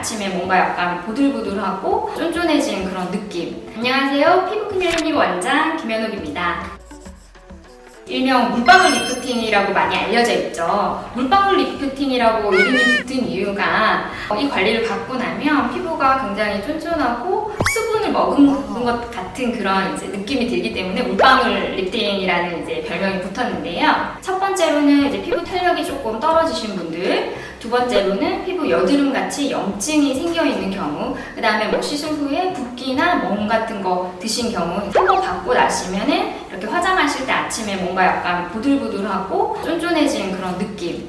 아침에 뭔가 약간 보들보들하고 쫀쫀해진 그런 느낌. 안녕하세요. 피부 클리닉 원장 김현옥입니다. 일명 물방울 리프팅이라고 많이 알려져 있죠. 물방울 리프팅이라고 이름이 붙은 이유가 이 관리를 받고 나면 피부가 굉장히 쫀쫀하고 수분을 머금은 것 같은 그런 이제 느낌이 들기 때문에 물방울 리프팅이라는 이제 별명이 붙었는데요. 첫 번째로는 이제 피부 탄력이 조금 떨어지신 분들, 두 번째로는 피부 여드름 같이 염증이 생겨 있는 경우, 그 다음에 뭐 시술 후에 붓기나 멍 같은 거 드신 경우 한번 받고 나시면은 이렇게 화장하실 때 아침에 뭔가 약간 보들보들하고 쫀쫀해진 그런 느낌.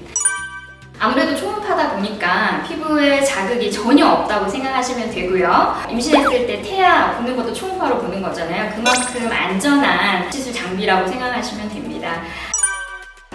아무래도 초음파다 보니까 피부에 자극이 전혀 없다고 생각하시면 되고요. 임신했을 때 태아 보는 것도 초음파로 보는 거잖아요. 그만큼 안전한 시술 장비라고 생각하시면 됩니다.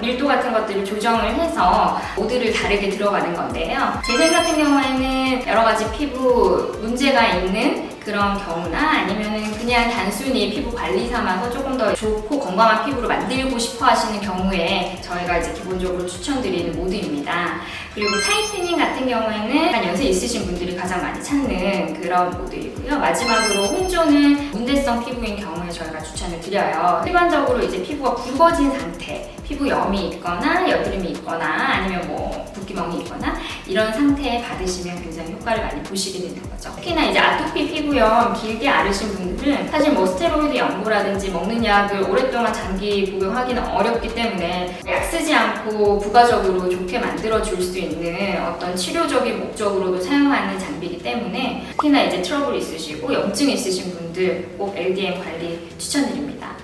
밀도 같은 것들을 조정을 해서 모드를 다르게 들어가는 건데요. 제 생각 같은 경우에는 여러 가지 피부 문제가 있는 그런 경우나 아니면은 그냥 단순히 피부 관리 삼아서 조금 더 좋고 건강한 피부를 만들고 싶어 하시는 경우에 저희가 이제 기본적으로 추천드리는 모드입니다. 그리고 타이트닝 같은 경우에는 한 연세 있으신 분들이 가장 많이 찾는 그런 모드이고요. 마지막으로 혼조는 문대성 피부인 경우에 저희가 추천을 드려요. 일반적으로 이제 피부가 굵어진 상태, 피부 염이 있거나 여드름이 있거나 아니면 뭐 붓기멍이 있거나 이런 상태에 받으시면 굉장히 효과를 많이 보시게 되는 거죠. 특히나 이제 아토피 피부염 길게 앓으신 분들은 사실 뭐 스테로이드 연고라든지 먹는 약을 오랫동안 장기 복용하기는 어렵기 때문에 약 쓰지 않고 부가적으로 좋게 만들어 줄 수 있는 어떤 치료적인 목적으로도 사용하는 장비이기 때문에 특히나 이제 트러블 있으시고 염증 있으신 분들 꼭 LDM 관리 추천드립니다.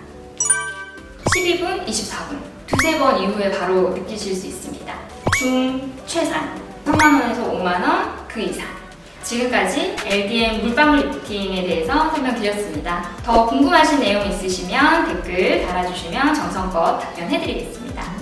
12분, 24분 두세 번 이후에 바로 느끼실 수 있습니다. 중 최상 3만원에서 5만원 그 이상 지금까지 LDM 물방울 리프팅에 대해서 설명드렸습니다. 더 궁금하신 내용 있으시면 댓글 달아주시면 정성껏 답변해드리겠습니다.